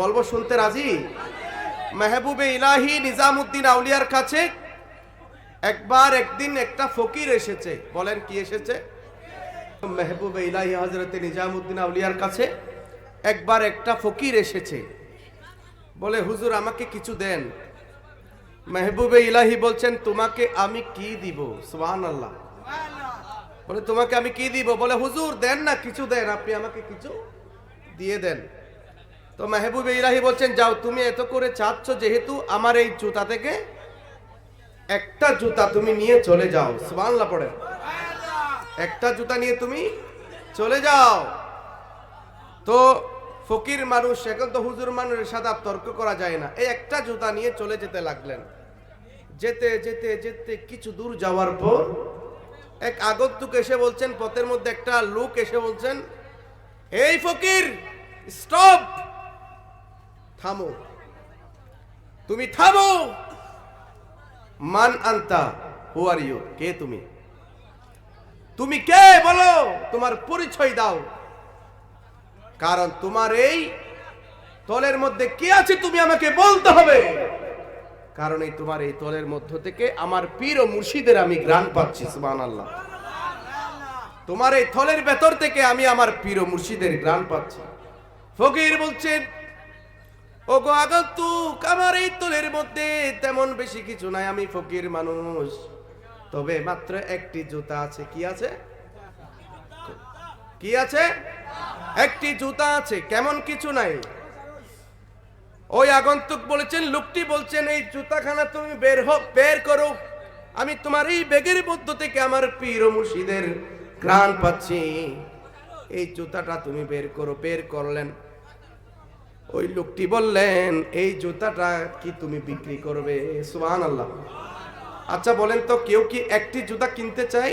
বলব, শুনতে রাজি? মেহবুবে ইলাহি নিজামুদ্দিন আউলিয়ার কাছে একবার একদিন একটা ফকির এসেছে। বলেন, কি এসেছে? মেহবুবে ইলাহি হজরতে নিজামুদ্দিন আউলিয়ার কাছে একবার একটা ফকির এসেছে। বলে, হুজুর, আমাকে কিছু দেন। মেহবুবে ইলাহি বলছেন, তোমাকে আমি কি দিব? সুবহান আল্লাহ বলে, তোমাকে আমি কি দিব? বলে, হুজুর, দেন না, কিছু দেন। আপনি আমাকে কিছু দিয়ে দেন। তো মেহবুবে ইলাহি বলছেন, যাও, তুমি এত করে চাচ্ছ যেহেতু আমার এই জুতা থেকে একটা জুতা তুমি নিয়ে চলে যাও। সুবহানাল্লাহ পড়ে। একটা জুতা নিয়ে তুমি চলে যাও। তো ফকির মানুষ, এখন তো হুজুর মানুষের সাথে তর্ক করা যায় না। এই একটা জুতা নিয়ে চলে যেতে লাগলেন। যেতে যেতে যেতে কিছু দূর যাওয়ার পর এক আগন্তুক এসে বলছেন, পথের মধ্যে একটা লোক এসে বলছেন, এই ফকির, স্টপ! থামো। তুমি থামো। মান আন্তা হু আর ইউ কে তুমি? তুমি কে বলো? তোমার পরিচয় দাও। কারণ তোমার এই তলের মধ্যে কি আছে তুমি আমাকে বলতে হবে। কারণ এই তোমার এই তলের মধ্য থেকে আমার পীর ও মুর্শিদের আমি গ্রাণ পাচ্ছি আল্লাহ তোমার এই থলের ভেতর থেকে আমি আমার পীর ও মুর্শিদের গ্রাণ পাচ্ছি। ফকির বলছেন ও গো আগন্তুক, আমার এই তলের মধ্যে তেমন বেশি কিছু নাই, আমি ফকির মানুষ। তবে মাত্র একটি জুতা আছে, কি আছে? কি আছে? একটি জুতা আছে, কেমন কিছু নাই। ওই আগন্তুক বলেছেন, লোকটি বলছেন, এই জুতাখানা তুমি বের হোক বের করো। আমি তোমার এই বেগের মধ্য থেকে আমার পীর মুর্শিদের গ্রাণ পাচ্ছি। এই জুতাটা তুমি বের করো, বের করলেন। ওই লোকটি বললেন, এই জুতাটা কি তুমি বিক্রি করবে? সুবহান আল্লাহ আচ্ছা বলেন তো, কেউ কি একটি জুতা কিনতে চাই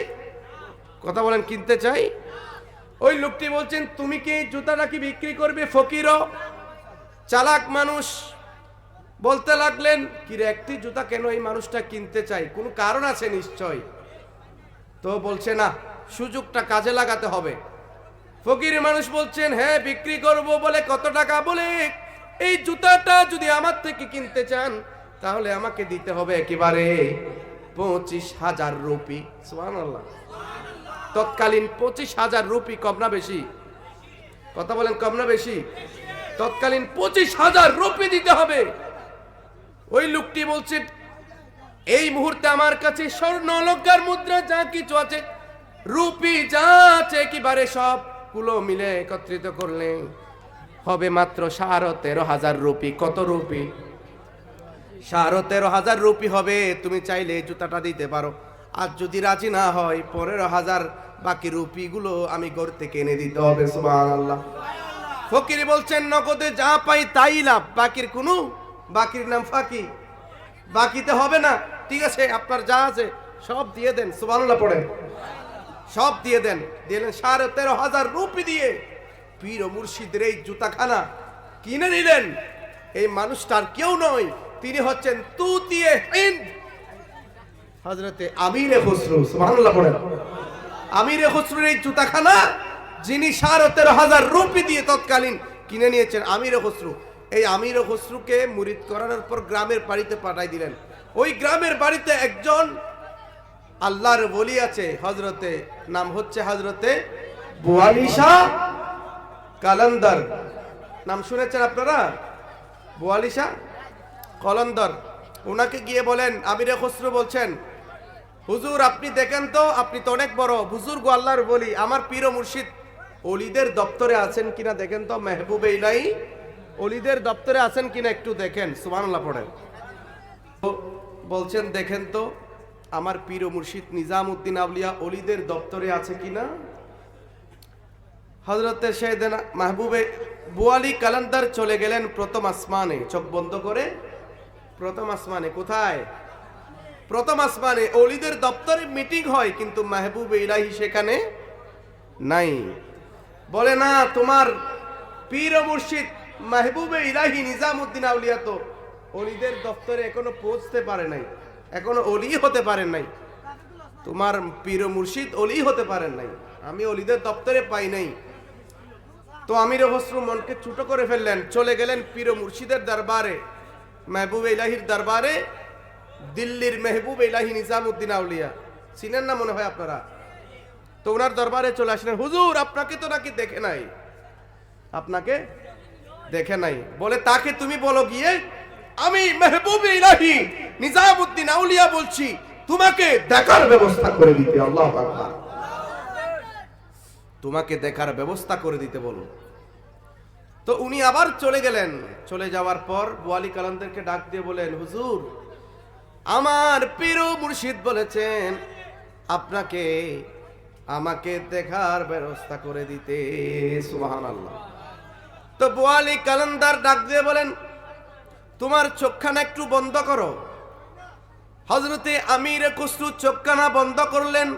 কথা বলেন, কিনতে চাই ওই লোকটি বলছেন, তুমি কি এই জুতাটা কি বিক্রি করবে, ফকিরও? চালাক মানুষ বলতে লাগলেন কি রে একটি জুতা কেন এই মানুষটা কিনতে চাই কোনো কারণ আছে নিশ্চয়? তো বলছে, না, সুযোগটা কাজে লাগাতে হবে। ফকির মানুষ বলছেন হ্যাঁ বিক্রি করব বলে কত টাকা বলে? এই জুতাটা যদি আমার থেকে কিনতে চান, তাহলে আমাকে দিতে হবে একেবারে পঁচিশ হাজার রুপি। তৎকালীন পঁচিশ হাজার রুপি কম না বেশি। কথা বলেন কম না বেশি। তৎকালীন পঁচিশ হাজার রুপি দিতে হবে। ওই লোকটি বলছে, এই মুহূর্তে আমার কাছে স্বর্ণ অলঙ্কার, মুদ্রা, যা কিছু আছে, রুপি যা আছে, একেবারে সব গুলো মিলে একত্রিত করলে হবে মাত্র সাড়ে তেরো হাজার রুপি। কত রুপি? সাড়ে তেরো হাজার রুপি হবে, তুমি চাইলে জুতাটা দিতে পারো। আর যদি রাজি না হয়, পনেরো হাজার বাকি রুপিগুলো আমি ঘর থেকে এনে দিতে হবে, সুবহানাল্লাহ। ফকির বলছেন, নগদে যা পাই তাই লাভ, বাকির কোনো? বাকির নাম ফাঁকি? বাকিতে হবে না, ঠিক আছে, আপনার যা আছে সব দিয়ে দেন, সুবহানাল্লাহ পড়েন। সব দিয়ে দেন। দিলেন সাড়ে তেরো হাজার রুপি দিয়ে। পীর ও মুর্শিদের এই জুতাখানা কিনে নিলেন। এই মানুষটার কেউ নয়, তিনি হচ্ছেন তুতিয়ে হিন্দ। হজরতে আমিরে খসরু, সুবহানাল্লাহ পড়েন। আমিরে খসরুর এই জুতাখানা যিনি সাড়ে তেরো হাজার রুপি দিয়ে তৎকালীন কিনে নিয়েছেন, আমিরে খসরু। এই আমিরে খসরুকে মুরিদ করানোর পর গ্রামের বাড়িতে পাঠাই দিলেন। ওই গ্রামের বাড়িতে একজন আল্লাহর বলি আছে হজরতে নাম হচ্ছে হজরতে বুয়ালিশা কালান্দার। নাম শুনেছেন আপনারা? বুয়ালিশা কলন্দর। ওনাকে গিয়ে বলেন আমিরে খসরু বলছেন হুজুর আপনি দেখেন তো আপনি তো অনেক বড়। হুজুর গো আল্লাহর বলি আমার পীর মুর্শিদ অলিদের দপ্তরে আছেন কিনা দেখেন তো মেহবুবে ইলাই অলিদের দপ্তরে আছেন কিনা একটু দেখেন সুবহানাল্লাহ পড়েন। বলছেন দেখেন তো আমার পীর মুর্শিদ নিজামউদ্দিন আউলিয়া অলিদের দপ্তরে আছে কিনা? হজরতের শেহদেন মাহবুবে বুয়ালি কালান্দার চলে গেলেন প্রথম আসমানে। চোখ বন্ধ করে। প্রথম আসমানে কোথায়? প্রথম আসমানে অলিদের দপ্তরে মিটিং হয়, কিন্তু মাহবুব ইলাহি সেখানে নাই। বলে, না, তোমার পীর মুর্শিদ মাহবুবে ইলাহি নিজামউদ্দিন আউলিয়া তো অলিদের দপ্তরে এখনও পৌঁছতে পারে নাই। এখনও অলি হতে পারেন নাই। তোমার পীর মুর্শিদ অলি হতে পারেন নাই। আমি অলিদের দপ্তরে পাই নাই। তো আমির হসরু মনকে ছোট করে ফেললেন। চলে গেলেন পীর মুর্শিদের দরবারে, মেহবুব ইলাহির দরবারে, দিল্লির মেহবুব ইলাহি নিজামুদ্দিন আউলিয়া। চিনেন না মনে হয় আপনারা? তো ওনার দরবারে চলে আসলেন, হুজুর, আপনাকে তো নাকি দেখে নাই? আপনাকে দেখে নাই। বলে, তাকে তুমি বলো গিয়ে, আমি মেহবুব ইলাহি নিজামুদ্দিন আউলিয়া বলছি, তোমাকে দেখার ব্যবস্থা করে দিতে, আল্লাহ তোমাকে দেখার ব্যবস্থা করে দিতে বলো তো উনি আবার চলে গেলেন। চলে যাওয়ার পর বোয়ালি কালামদেরকে ডাক দিয়ে বলেন, হুজুর, আমার পীর মুর্শিদ বলেছেন, আপনাকে, আমাকে দেখার ব্যবস্থা করে দিতে। সুবাহান আল্লাহ তো বোয়ালি কালান্দার ডাক দিয়ে বলেন, তোমার চোখখানা একটু বন্ধ করো। হজরতে আমির খসরু চোখখানা বন্ধ করলেন।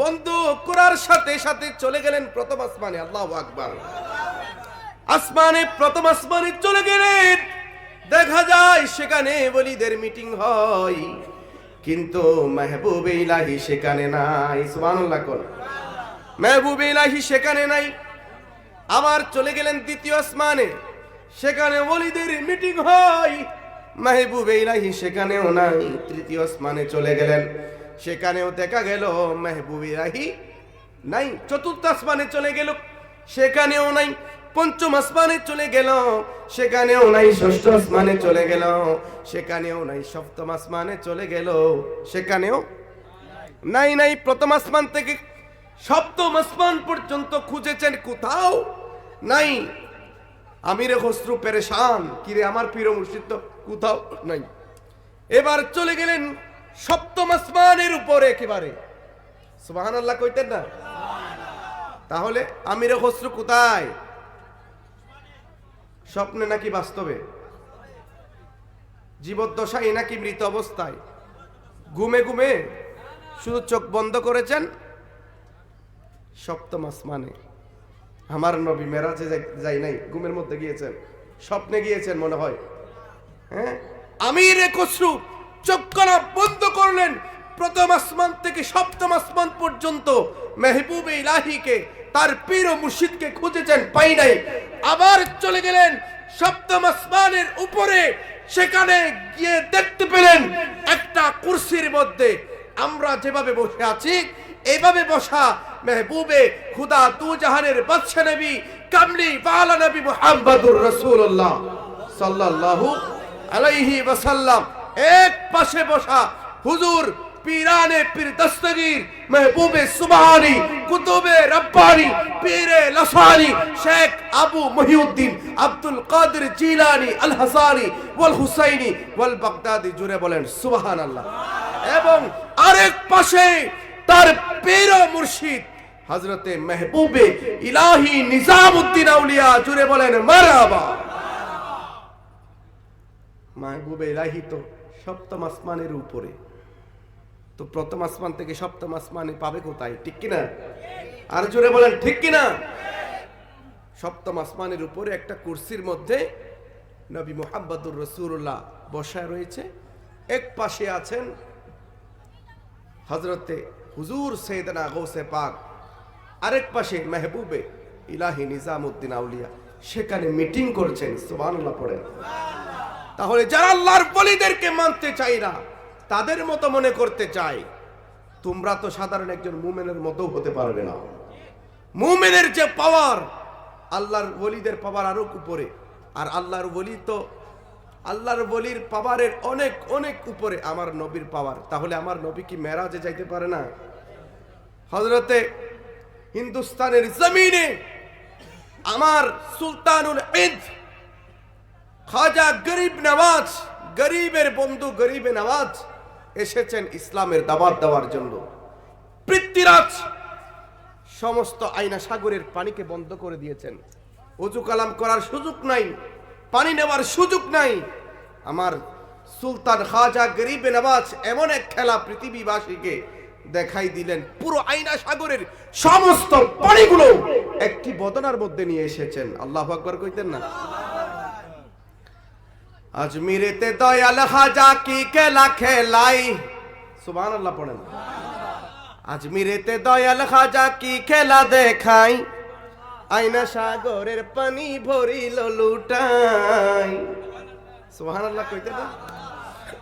বন্ধ করার সাথে সাথে চলে গেলেন প্রথম আসমানে, আল্লাহ আকবার। আসমানে প্রথম আসমানে চলে গেলেন। দেখা যায় সেখানে বলিদের মিটিং হয়, কিন্তু মেহবুব ইলাহি সেখানে নাই, সুবহানাল্লাহ মেহবুব ইলাহি সেখানে নাই। আবার চলে গেলেন দ্বিতীয় আসমানে, সেখানে ওলিদের মিটিং হয়। মাহবুব ইলাহি সেখানেও নাই। তৃতীয় আসমানে চলে গেলেন। সেখানেও দেখা গেল মাহবুব ইলাহি নাই। চতুর্থ আসমানে চলে গেল, সেখানেও নাই। পঞ্চম আসমানে চলে গেল, সেখানেও নাই। ষষ্ঠ আসমানে চলে গেল, সেখানেও নাই। সপ্তম আসমানে চলে গেল, সেখানেও নাই নাই। প্রথম আসমান থেকে সপ্তম আসমান পর্যন্ত খুঁজেছেন কোথাও নাই। আমিরে খসরু পেরেশান। কিরে, আমার পীর মুর্শিদ তো কোথাও নাই। এবার চলে গেলেন সপ্তম আসমানের উপরে একেবারে। সুবাহান আল্লাহ কইতেন না? তাহলে আমিরে খসরু কোথায়? স্বপ্নে নাকি বাস্তবে? জীবদ্দশায় নাকি মৃত অবস্থায়? ঘুমে ঘুমে শুধু চোখ বন্ধ করেছেন সপ্তম আসমানে। আমার নবী মেরাজে যাই- যাই নাই, ঘুমের মধ্যে গিয়েছেন। স্বপ্নে গিয়েছেন মনে হয়। হ্যাঁ আমির খসরু চোখকলা বন্ধ করলেন। প্রথম আসমান থেকে সপ্তম আসমান পর্যন্ত মেহবুব ইলাহিকে, তার পীর ও মুর্শিদকে খুঁজেছেন, পাই নাই। আবার চলে গেলেন সপ্তম আসমানের উপরে, সেখানে গিয়ে দেখতে পেলেন একটা কুরসির মধ্যে। আমরা যেভাবে বসে আছি এইভাবে বসা মেহবুবে খুদা দু জাহানের বাদশা নবী, কামলি পালা নবী মুহাম্মদুর রাসূলুল্লাহ সাল্লাল্লাহু আলাইহি ওয়াসাল্লাম, এক পাশে বসা হুজুর পীরানে পীর দস্তগীর, মেহবুবে সুবহানি, কুতুবে রব্বানি, পীরে লসানি, শেখ আবু মহিউদ্দিন, আব্দুল কাদের জিলানি আল হাসানি ওয়াল হুসাইনি ওয়াল বাগদাদি জুড়ে বলেন সুবহানাল্লাহ। এবং আরেক পাশে তার পীর ও মুর্শিদ, হযরতে মেহবুবে ইলাহি নিজামউদ্দিন আউলিয়া জুড়ে বলেন মারহাবা মাহবুবে ইলাহি তো সপ্তম আসমানের উপরে। তো প্রথম আসমান থেকে সপ্তম আসমানে পাবে কোথায়? ঠিক কিনা? আর জোরে বলেন, ঠিক কিনা? সপ্তম আসমানের উপরে একটা কুরসির মধ্যে নবী মোহাম্মদুর রসুল্লাহ বসায় রয়েছে। এক পাশে আছেন হজরতে হুজুর সৈয়দনা গৌসে পাক। আরেক পাশে মেহবুবে ইলাহি নিজামুদ্দিন আউলিয়া। সেখানে মিটিং করছেন, সুবহানাল্লাহ পড়েন। তাহলে যারা আল্লাহর বলিদেরকে মানতে চাই না, তাদের মতো মনে করতে চাই তোমরা তো সাধারণ একজন মুমেনের মতো হতে পারবে না। মুমেনের যে পাওয়ার আল্লাহর বলিদের পাওয়ার আরও উপরে। আর আল্লাহর বলি তো, আল্লাহর বলির পাওয়ারের অনেক অনেক উপরে আমার নবীর পাওয়ার তাহলে আমার নবী কি মেরাজে যাইতে পারে না? হজরতে হিন্দুস্তানের জমিনে আমার সুলতানুল ঈদ খাজা গরিব নামাজ, গরিবের বন্ধু গরিবে নামাজ এসেছেন ইসলামের দাবাত দেওয়ার জন্য। পৃথ্বীরাজ সমস্ত আইনা সাগরের পানিকে বন্ধ করে দিয়েছেন। উজু কালাম করার সুযোগ নাই, পানি নেওয়ার সুযোগ নাই। আমার সুলতান খাজা গরিবে নামাজ এমন এক খেলা পৃথিবীবাসীকে দেখাই দিলেন, পুরো আইনা সাগরের সমস্ত পানিগুলো একটি বদনার মধ্যে নিয়ে এসেছেন। আল্লাহ আকবর কইতেন না? আজমিরেতে দয়াল হাজা কি খেলা খেলাই? সুবান আল্লাহ পড়েন। আজমিরেতে দয়াল খাজা কি খেলা দেখাই? আইনা সাগরের পানি ভরিল লুটাই। সুবহানাল্লাহ কইতে না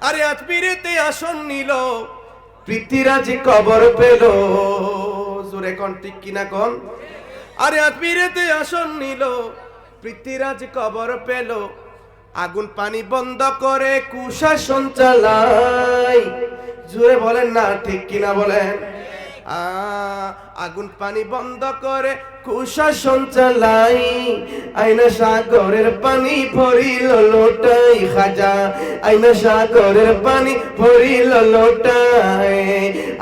আরে আজ পীরেতে আসন নিল। পৃথিরাজ কবর পেল। জোরে কন, ঠিক কিনা কন? আরে আজ পীরেতে আসন নিল। পৃথিরাজ কবর পেল। আগুন পানি বন্ধ করে কুশাসন চালাই। জুড়ে বলেন না ঠিক কিনা বলেন? আগুন পানি বন্ধ করে কুশাসন চালাই। আইনা সাগরের পানি ভরিল লোটাই খাজা। আইনা সাগরের পানি ভরিল লোটাই।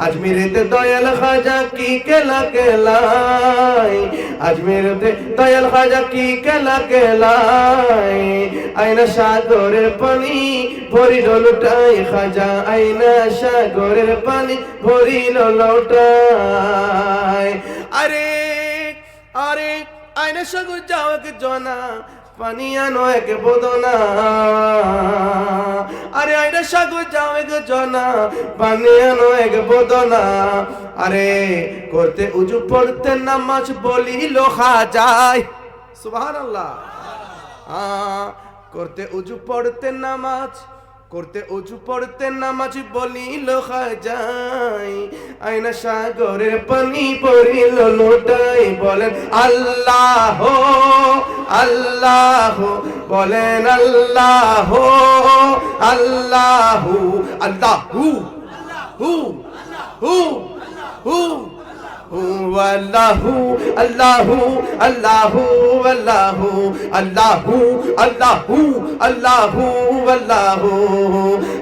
আজমিরেতে দয়াল খাজা কি কেলা কেলাই? আজমিরেতে দয়াল খাজা কি কেলা কেলাই? আইনা সাগরের পানি ভরিল লোটাই খাজা। আইনা সাগরের পানি ভরিল লোটাই। আরে আরে আইনা সাগর যাও এক জনা বোদনা। আরে জনা বোদনা। আরে করতে উজু নামাজ বলিল যায় সুবহানাল্লাহ। আ, করতে উজু পড়তে নামাজ করতে উঁচু পড়তে নামাজ বলিল খাজাই। আয়না সাগরের পানি পড়িল, লোটাই বলেন, আল্লাহ আল্লাহ, বলেন, আল্লাহ আল্লাহ আল্লাহ হু হু হু হু আল্লাহু আল্লাহু আল্লাহু আল্লাহু আল্লাহু আল্লাহু আল্লাহু আল্লাহু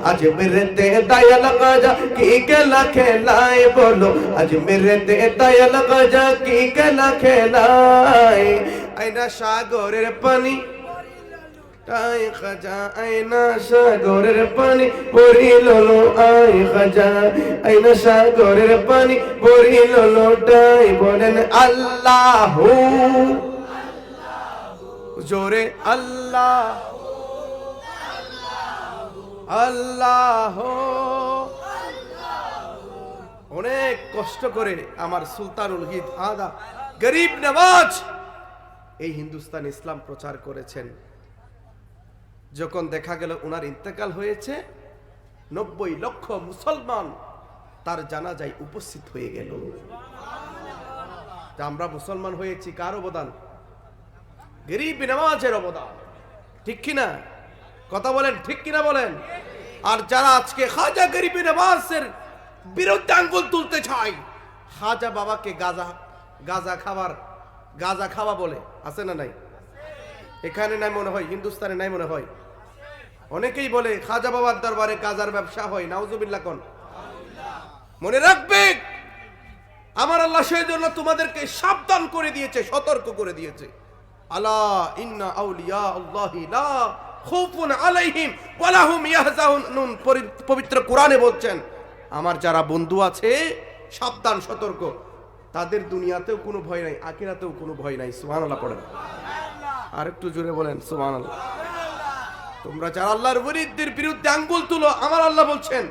আজ মেরেতে দয়াল গাজা, কি গলা খেলায় বলো? আজ মেরেতে দয়াল গাজা, কি গলা খেলায়? আইনা সাগরের পানি তাই খাজা আইনা সাগরের পানি পরিল আই খাজা আইনা সাগরের পানি পরিল লোটাই বলেন আল্লাহ। জোরে আল্লাহ। আল্লাহ। অনেক কষ্ট করে আমার সুলতানুল হিদ আদা গরিব নওয়াজ এই হিন্দুস্তান ইসলাম প্রচার করেছেন। যখন দেখা গেল ওনার ইন্তেকাল হয়েছে, নব্বই লক্ষ মুসলমান তার জানাজায় উপস্থিত হয়ে গেল। আমরা মুসলমান হয়েছি কার অবদান? গরিব নামাজের অবদান। ঠিক কিনা? কথা বলেন, ঠিক কিনা বলেন? আর যারা আজকে খাজা গরিব নামাজের বিরুদ্ধে আঙ্গুল তুলতে চায়, খাজা বাবাকে গাজা গাজা খাবার, গাজা খাওয়া বলে, আছে না নাই? এখানে নাই মনে হয়, হিন্দুস্তানে নাই মনে হয়। অনেকেই বলে, খাজা বাবার দরবারে কাজার ব্যবসা হয়, নাউজুবিল্লাহ কোন? মনে রাখবে, আমার আল্লাহ সেই জন্য তোমাদেরকে সাবধান করে দিয়েছে, সতর্ক করে দিয়েছে। আলা ইন্না আউলিয়া আল্লাহি লা খুফুন আলাইহিম ওয়ালা হুম ইয়াহজানুন পরি- পবিত্র কোরআনে বলছেন, আমার যারা বন্ধু আছে, সাবধান, সতর্ক। তাদের দুনিয়াতেও কোনো ভয় নাই, আখিরাতেও কোনো ভয় নাই, সুবহানাল্লাহ পড়েন। আর একটু জোরে বলেন, সুবহানাল্লাহ। তোমরা যারা আল্লাহর ওলিদের বিরুদ্ধে আঙ্গুল তুলো, আমার আল্লাহ বলছেন,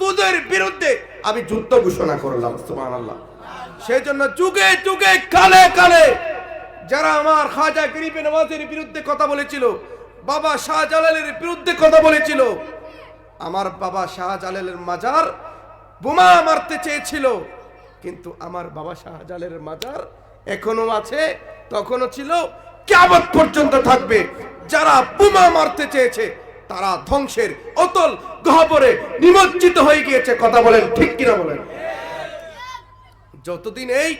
তোদের বিরুদ্ধে আমি যুদ্ধ ঘোষণা করলাম, সুবহানাল্লাহ। সেই জন্য যুগে যুগে, কালে কালে যারা আমার খাজা গরিবে নওয়াজের বিরুদ্ধে কথা বলেছিল, বাবা শাহজালালের বিরুদ্ধে কথা বলেছিল, আমার বাবা শাহজালালের মাজার বোমা মারতে চেয়েছিল, কিন্তু আমার বাবা শাহজালালের মাজার এখনও আছে, তখনও ছিল কেমন পর্যন্ত থাকবে। যারা বোমা মারতে চেয়েছে, তারা ধ্বংসের অতল গহবরে নিমজ্জিত হয়ে গিয়েছে। কথা বলেন ঠিক কিনা বলেন? যতদিন এই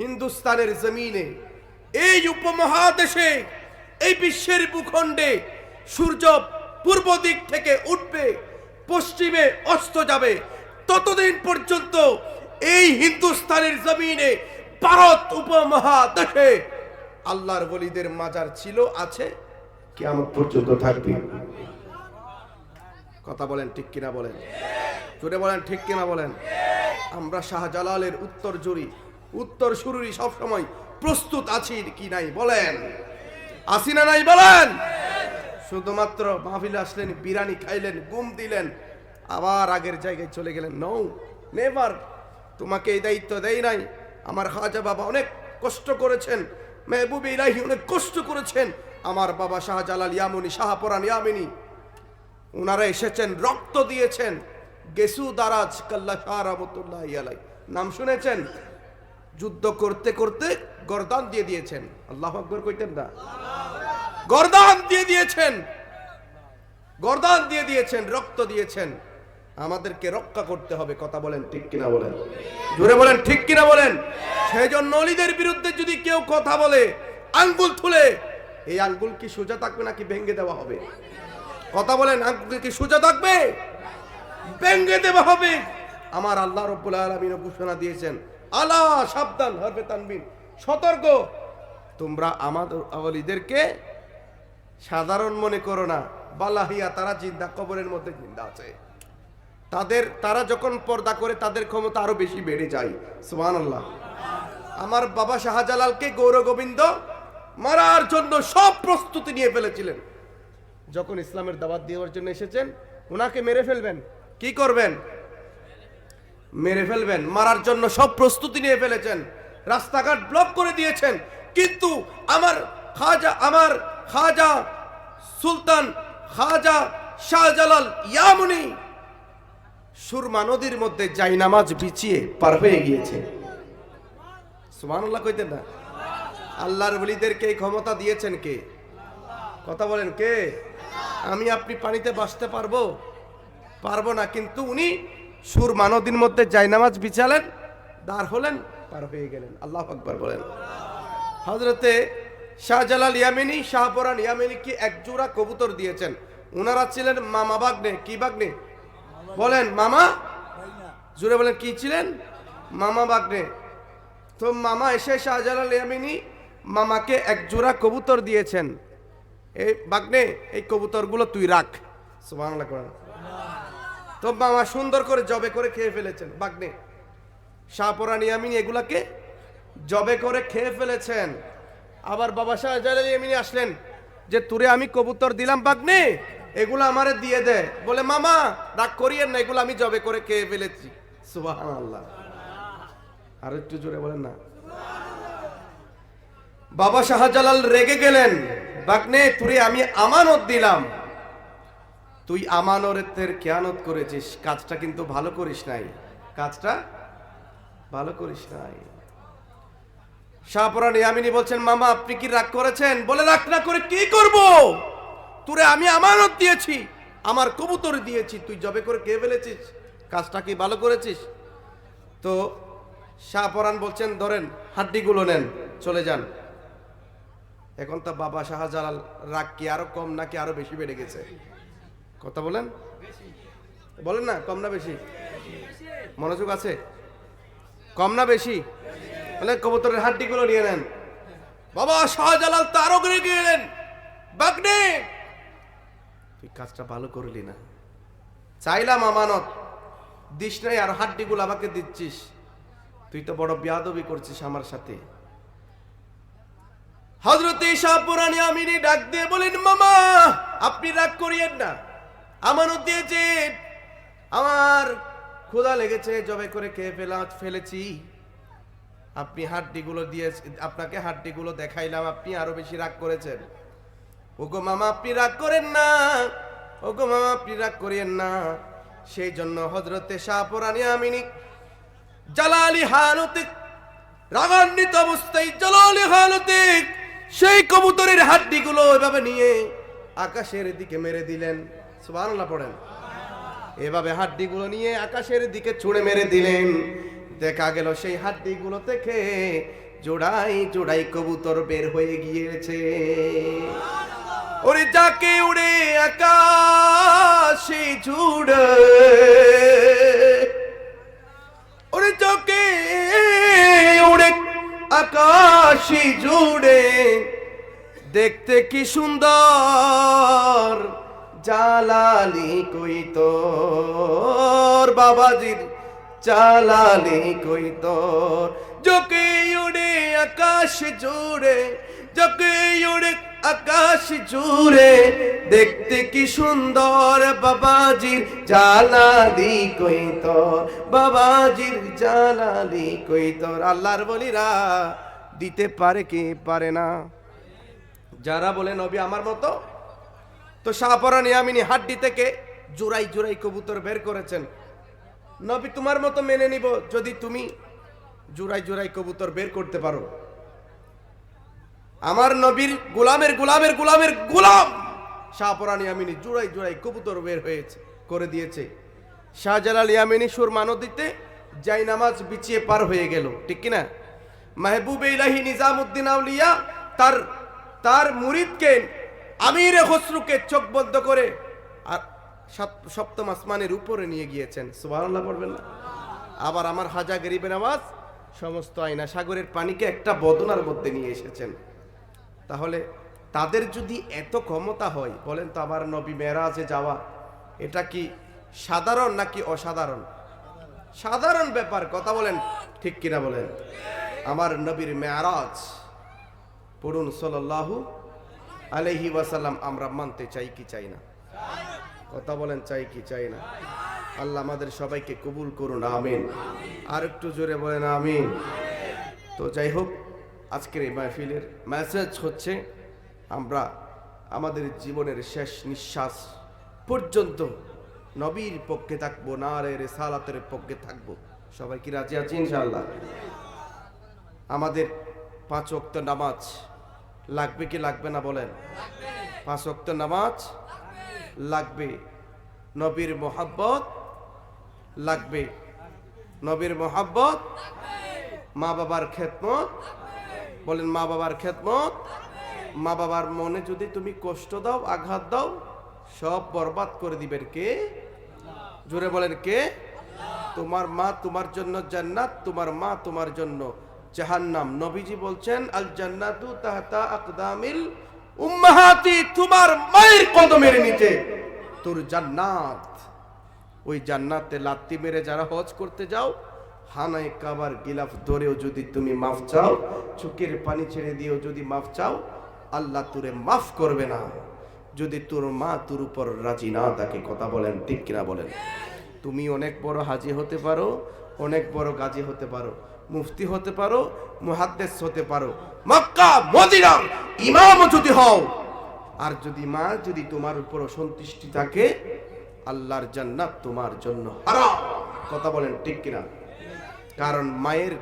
হিন্দুস্তানের জমিনে, এই উপমহাদেশে, এই বিশ্বের ভূখণ্ডে সূর্য পূর্ব দিক থেকে উঠবে, পশ্চিমে অস্ত যাবে, ততদিন পর্যন্ত এই হিন্দুস্তানের জমিনে ভারত উপমহাদেশে আল্লাহর বলিদের মাজার ছিল আছে। কেমন পর্যন্ত থাকবে। কথা বলেন ঠিক কিনা বলেন? জোরে বলেন ঠিক কিনা বলেন? আমরা শাহজালালের উত্তর জুড়ি উত্তর সুরুরি সবসময় প্রস্তুত আছি কি নাই বলেন? আসি না নাই বলেন? শুধুমাত্র মাহফিলে আসলেন বিরিয়ানি খাইলেন গুম দিলেন আবার আগের জায়গায় চলে গেলেন। নৌ নেভার তোমাকে এই দায়িত্ব দেয় নাই। আমার খাজা বাবা অনেক কষ্ট করেছেন। মেহবুব ইলাহি অনেক কষ্ট করেছেন। আমার বাবা শাহজালাল ইয়ামুনি শাহপরান ইয়ামিনী ওনারা এসেছেন, রক্ত দিয়েছেন। গেসু দারাজ কাল্লা শাহ রহমতুল্লাহ আলাই নাম শুনেছেন? যুদ্ধ করতে করতে গরদান দিয়ে দিয়েছেন। আল্লাহ আকবর কইতেন না? গরদান দিয়ে দিয়েছেন। গরদান দিয়ে দিয়েছেন, রক্ত দিয়েছেন। আমাদেরকে রক্ষা করতে হবে, কথা বলেন ঠিক কিনা বলেন? জোরে বলেন, ঠিক কিনা বলেন? সেই জন্য অলিদের বিরুদ্ধে যদি কেউ কথা বলে, আঙ্গুল তুলে, এই আঙ্গুল কি সোজা থাকবে নাকি ভেঙে দেওয়া হবে? কথা বলেন, আঙ্গুল কি সোজা থাকবে? ভেঙে দেওয়া হবে। আমার আল্লাহ রব্বুল আলমিন ঘোষণা দিয়েছেন, আলা সাবধান, হরবে তানবিন সতর্ক। তোমরা আমাদের অলিদেরকে সাধারণ মনে করো না, বালাহিয়া, তারা জিন্দা, কবরের মধ্যে জিন্দা আছে। তাদের, তারা যখন পর্দা করে, তাদের ক্ষমতা আরও বেশি বেড়ে যায়। সুমান আল্লাহ আমার বাবা শাহজালালকে গৌর গোবিন্দ মারার জন্য সব প্রস্তুতি নিয়ে ফেলেছিলেন। যখন ইসলামের দাওয়াত দেওয়ার জন্য এসেছেন, ওনাকে মেরে ফেলবেন। কি করবেন? মেরে ফেলবেন, মারার জন্য সব প্রস্তুতি নিয়ে ফেলেছেন। রাস্তাঘাট ব্লক করে দিয়েছেন। কিন্তু আমার খাজা আমার খাজা সুলতান, খাজা শাহজালাল ইয়ামুনি সুরমা নদীর মধ্যে যাই নামাজ বিছিয়ে পার হয়ে গিয়েছে। সুবহানাল্লাহ কইতেন না? আল্লাহর বলিদেরকে এই ক্ষমতা দিয়েছেন কে? কথা বলেন কে? আমি আপনি পানিতে বাঁচতে পারব? পারব না, কিন্তু উনি সুর মানদির মধ্যে জায়নামাজ বিছালেন, দাঁড় হলেন, পার হয়ে গেলেন। আল্লাহ আকবর বলেন। হজরতে শাহজালাল ইয়ামিনী, শাহপরান ইয়ামিনী কি এক জোড়া কবুতর দিয়েছেন। ওনারা ছিলেন মামা বাগনে, কি বাগনে? বলেন, মামা? জুড়ে বলেন, কি ছিলেন? মামা বাগনে তো মামা এসে শাহজালাল ইয়ামিনী মামাকে এক জোড়া কবুতর দিয়েছেন। এই বাগনে এই কবুতরগুলো তুই রাখ। সুবহানাল্লাহ করেন তো মামা সুন্দর করে জবে করে খেয়ে ফেলেছেন বাগনে শাহপরান ইয়ামিনী এগুলাকে জবে করে খেয়ে ফেলেছেন। আবার বাবা শাহজালাল ইয়ামিনী আসলেন যে, তুরে আমি কবুতর দিলাম বাগনে এগুলো আমারে দিয়ে দে বলে, মামা, রাগ করিয়েন না, এগুলো আমি জবে করে খেয়ে ফেলেছি। সুবহানাল্লাহ। আর একটু জোরে বলেন না। বাবা শাহজালাল রেগে গেলেন। বাগনে, তুরে আমি আমানত দিলাম। তুই আমানতের খেয়ানত করেছিস। কাজটা কিন্তু ভালো করিস নাই। কাজটা ভালো করিস নাই। শাহপুরান ইয়ামিনী বলছেন, মামা, আপনি কি রাগ করেছেন? বলে, রাগ না করে কি করব? তোরে আমি আমানত দিয়েছি, আমার কবুতর দিয়েছি, তুই জবে করে কে ফেলেছিস? কাজটা কি ভালো করেছিস? তো শাহপরান বলছেন, ধরেন, হাড্ডিগুলো নেন, চলে যান। এখন তো বাবা শাহজালাল রাগ কি আরও কম নাকি আরও বেশি বেড়ে গেছে? কথা বলেন। বলেন না, কম না বেশি? মনোযোগ আছে? কম না বেশি? বলে কবুতরের হাড্ডিগুলো নিয়ে নেন। বাবা শাহজালাল তারও করে গেলেন বাগনে! তুই কাজটা ভালো করলি না। চাইলাম আমানত। দিস নাই আর হাড্ডিগুলো আমাকে দিচ্ছিস। তুই তো বড় বিয়াদবি করছিস আমার সাথে। হজরত শাহপুরানি আমিনি ডাক দিয়ে বলেন, মামা, আপনি রাগ করিয়েন না। আমানত দিয়েছে। আমার ক্ষুধা লেগেছে, জবে করে খেয়ে ফেলা ফেলেছি। আপনি হাড্ডিগুলো দিয়ে আপনাকে হাড্ডিগুলো দেখাইলাম, আপনি আরও বেশি রাগ করেছেন। ওগো মামা আপনি রাগ করেন না, ওগো মামা আপনি রাগ করিয়েন না। সেই জন্য হজরতে শাহপুরানি আমিনি জালালি হালতে, রাগান্বিত অবস্থায় জালালি হালতে, সেই কবুতরের হাড্ডিগুলো এভাবে নিয়ে আকাশের দিকে মেরে দিলেন। সুবহানাল্লাহ পড়েন। এভাবে হাড্ডিগুলো নিয়ে আকাশের দিকে ছুঁড়ে মেরে দিলেন। দেখা গেল সেই হাড্ডিগুলো থেকে জোড়াই জোড়াই কবুতর বের হয়ে গিয়েছে। ওরে যাকে উড়ে আকাশে জুড়ে ওরে চোখে উড়ে আকাশি জুড়ে দেখতে কি সুন্দর জালালি কই তোর, বাবাজির চালালি কই তোর। যোকে উড়ে আকাশ জুড়ে যোকে উড়ে আকাশ জুড়ে দেখতে কি সুন্দর বাবাজির জালালি কই তোর বাবাজির জালালি কই তোর আল্লাহর বলিরা দিতে পারে কি পারে না? যারা বলে, নবী আমার মতো? তো শাহপরা নিয়ামিনী হাড্ডি থেকে জোড়াই জোড়াই কবুতর বের করেছেন। নবী, তোমার মতো মেনে নিব যদি তুমি জোড়াই জোড়াই কবুতর বের করতে পারো। আমার নবীর গোলামের গোলামের গোলামের গোলাম! শাহপরান ইয়ামিনী জোড়াই জোড়াই কবুতর বের হয়েছে, করে দিয়েছে। শাহজালাল ইয়ামিনী সুরমা নদীতে যাই নামাজ বিছিয়ে পার হয়ে গেল, ঠিক কিনা? মাহবুব ইলাহি নিজামুদ্দিন আউলিয়া তার তার মুরিদকে, আমিরে খসরুকে চোখ বদ্ধ করে আর সপ্তম আসমানের উপরে নিয়ে গিয়েছেন। সুবহানাল্লাহ পড়বেন না? আবার আমার হাজা গরিবের আওয়াজ সমস্ত আয়না সাগরের পানিকে একটা বদনার মধ্যে নিয়ে এসেছেন। তাহলে তাদের যদি এত ক্ষমতা হয়, বলেন তো আবার নবী মেরাজে যাওয়া, এটা কি সাধারণ নাকি অসাধারণ? সাধারণ ব্যাপার, কথা বলেন ঠিক কিনা বলেন। আমার নবীর মেয়ারাজ পড়ুন সাল্লাল্লাহু আলাইহি ওয়াসাল্লাম, আমরা মানতে চাই কি চাই না? কথা বলেন, চাই কি চাই না? আল্লাহ আমাদের সবাইকে কবুল করুন, আমিন। আর একটু জোরে বলেন, আমিন। তো যাই হোক আজকের এই মাহফিলের মেসেজ হচ্ছে, আমরা আমাদের জীবনের শেষ নিঃশ্বাস পর্যন্ত নবীর পক্ষে থাকব না রে রেসালাতের পক্ষে থাকব। সবাই কি রাজি আছি ইনশাল্লাহ আমাদের পাঁচ ওয়াক্ত নামাজ লাগবে কি লাগবে না বলেন? পাঁচ ওয়াক্ত নামাজ লাগবে। নবীর মোহাব্বত লাগবে। নবীর মোহাব্বত, মা বাবার খেদমত বলেন, মা বাবার খেদমত? মা বাবার মনে যদি তুমি কষ্ট দাও, আঘাত দাও, সব বরবাদ করে দিবেন কে? জোরে বলেন, কে? তোমার মা তোমার জন্য জান্নাত, তোমার মা তোমার জন্য জাহান্নাম। নবীজি বলছেন আল জান্নাতু তাহতা আকদামিল উম্মাহাতি তোমার মায়ের কদমের নিচে। তোর জান্নাত। ওই জান্নাতে লাত্তি মেরে যারা হজ করতে যাও হানায় কাবার গিলাফ ধরেও যদি তুমি মাফ চাও, চোখের পানি ছেড়ে দিয়েও যদি মাফ চাও, আল্লাহ তোরে মাফ করবে না। যদি তোর মা তোর উপর রাজি না তাকে কথা বলেন, ঠিক কিনা বলেন? তুমি অনেক বড় হাজি হতে পারো, অনেক বড় গাজী হতে পারো, মুফতি হতে পারো, মুহাদ্দেস হতে পারো। মক্কা, মদিনার ইমাম যদি হও, আর যদি মা যদি তোমার উপর সন্তুষ্টি থাকে, আল্লাহর জান্নাত তোমার জন্য হারাম। কথা বলেন, ঠিক কিনা? কারণ মায়ের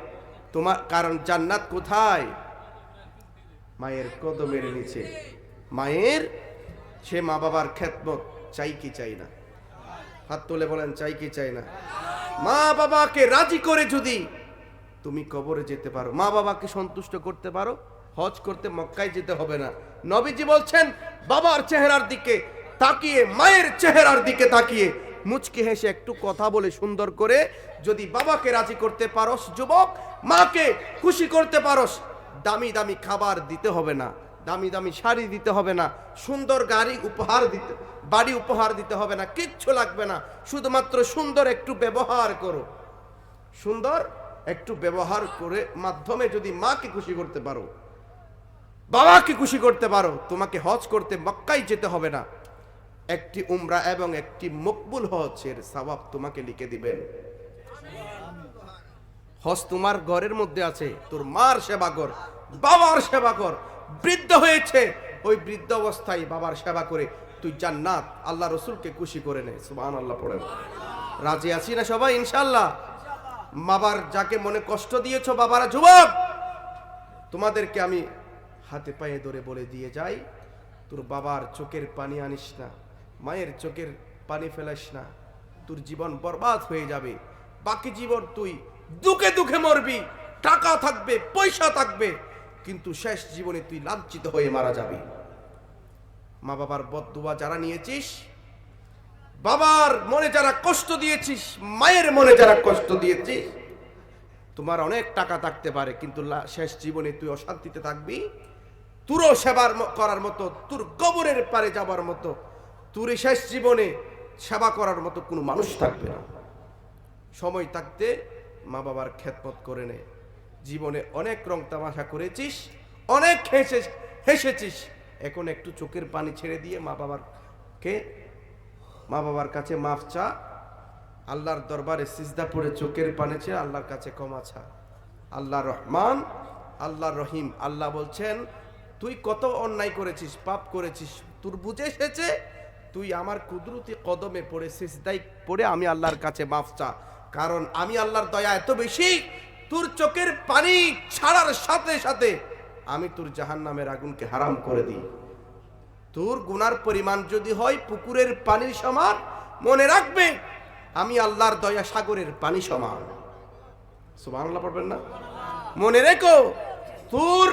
তোমার, কারণ জান্নাত কোথায়? মায়ের কদমের নিচে। মায়ের, সে মা বাবার খেদমত, চাই কি চাই না। হাত তুলে বলেন, চাই কি চাই না। মা বাবাকে রাজি করে যদি তুমি কবরে যেতে পারো, মা বাবাকে সন্তুষ্ট করতে পারো, হজ করতে মক্কায় যেতে হবে না। নবীজি বলছেন, বাবার চেহারার দিকে তাকিয়ে, মায়ের চেহারার দিকে তাকিয়ে মুচকি হেসে একটু কথা বলে সুন্দর করে, যদি বাবাকে রাজি করতে পারস, যুবক, মাকে খুশি করতে পারস, দামি দামি খাবার দিতে হবে না, দামি দামি শাড়ি দিতে হবে না, সুন্দর গাড়ি উপহার দিতে, বাড়ি উপহার দিতে হবে না, কিচ্ছু লাগবে না, শুধুমাত্র সুন্দর একটু ব্যবহার করো। সুন্দর একটু ব্যবহার করে মাধ্যমে যদি মাকে খুশি করতে পারো, বাবাকে খুশি করতে পারো, তোমাকে হজ করতে মক্কাই যেতে হবে না একটি উমরা এবং একটি মকবুল হজের সওয়াব তোমাকে লিখে দিবেন। হজ তোমার ঘরের মধ্যে আছে, তোর মার সেবা কর, বাবার সেবা কর, বৃদ্ধ হয়েছে, ওই বৃদ্ধ অবস্থায় বাবার সেবা করে তুই জান্নাত আল্লাহ রসুলকে খুশি করে নে সুবাহ আল্লাহ পড়ে রাজি আছি না সবাই ইনশাল্লাহ বাবার যাকে মনে কষ্ট দিয়েছ, বাবারা যুবক, তোমাদেরকে আমি হাতে পায়ে ধরে বলে দিয়ে যাই, তোর বাবার চোখের পানি আনিস না। মায়ের চোখের পানি ফেলাস না। তোর জীবন বরবাদ হয়ে যাবে। বাকি জীবন তুই দুঃখে দুঃখে মরবি। টাকা থাকবে, পয়সা থাকবে। কিন্তু শেষ জীবনে তুই লাঞ্ছিত হয়ে মারা যাবি। মা বাবার বদুয়া যারা নিয়েছিস, বাবার মনে যারা কষ্ট দিয়েছিস, মায়ের মনে যারা কষ্ট দিয়েছিস, তোমার অনেক টাকা থাকতে পারে, কিন্তু শেষ জীবনে তুই অশান্তিতে থাকবি। তোরও সেবার করার মতো, তোর কবরের পারে যাবার মতো তোর শেষ জীবনে সেবা করার মতো কোনো মানুষ থাকবে না। সময় থাকতে মা বাবার খেদমত করে নে। জীবনে অনেক রং তামাশা করেছিস, অনেক হেসে হেসেছিস। এখন একটু চোখের পানি ছেড়ে দিয়ে মা বাবারকে মা বাবার কাছে মাফ চা। আল্লাহর দরবারে সিজদা পড়ে চোখের পানি ছেড়ে আল্লাহর কাছে ক্ষমা চা। আল্লাহ রহমান, আল্লাহ রহিম। আল্লাহ বলছেন, তুই কত অন্যায় করেছিস, পাপ করেছিস, তোর বুঝে এসেছে তুই আমার কুদরতি কদমে পড়েছিস তাই পড়ে আমি আল্লাহর কাছে মাফ চা। কারণ আমি আল্লাহর দয়া এত বেশি, তোর চোখের পানি ছাড়ার সাথে সাথে আমি তোর জাহান নামের আগুনকে হারাম করে দিই। তোর গুনার পরিমাণ যদি হয় পুকুরের পানির সমান, মনে রাখবে আমি আল্লাহর দয়া সাগরের পানি সমান। সুবহানাল্লাহ পড়বেন না? মনে রেখো, তোর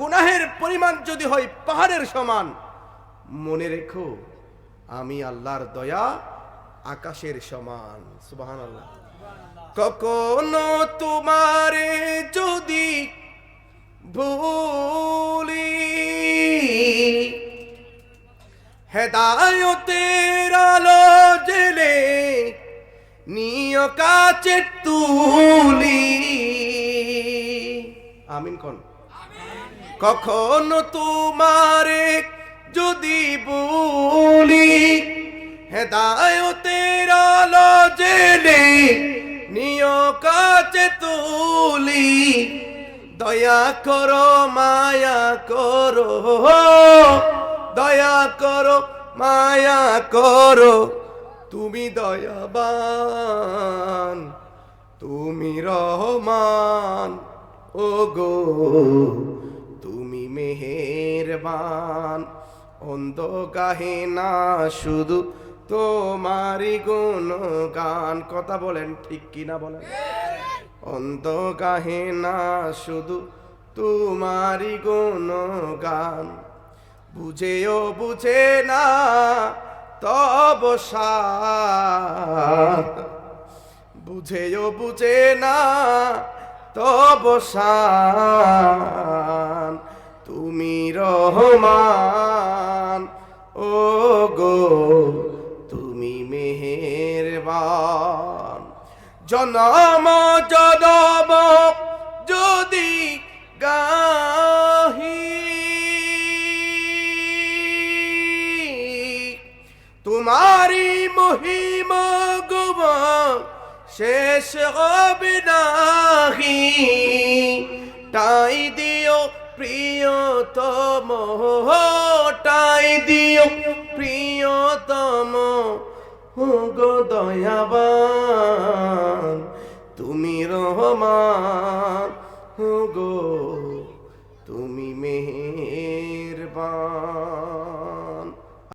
গুনাহের পরিমাণ যদি হয় পাহাড়ের সমান, মনে রেখো আমি আল্লাহর দয়া আকাশের সমান সুবাহান আল্লাহ কখনো তোমারে যদি ভুলি হেদায়তের আলো জেলে নিয় কাছে তুলি। আমিন কোন? কখনো তোমারে যদি বলি, হেদায়তের আলো জেলে নিয় কাছে তুলি। দয়া করো, মায়া করো, দয়া করো, মায়া করো। তুমি দয়াবান, তুমি রহমান ও গো তুমি মেহেরবান। অন্ধ গাহে না, শুধু তোমারই গুণ গান কথা বলেন ঠিক কিনা বলেন? অন্ধ গাহে না, শুধু তোমারি গুণ গান বুঝেও বুঝে না, তব বুঝেও বুঝে না, তব শান তুমি রহমান ও গো তুমি মেহেরবান। জনম জনম যদি গাহি তোমারি মহিম গোমা শেষ হবে নাহি। তাই দিও প্রিয়তম হটাই দিও। প্রিয়তম গো দয়াবান তুমি রহমান গো তুমি মেহেরবান।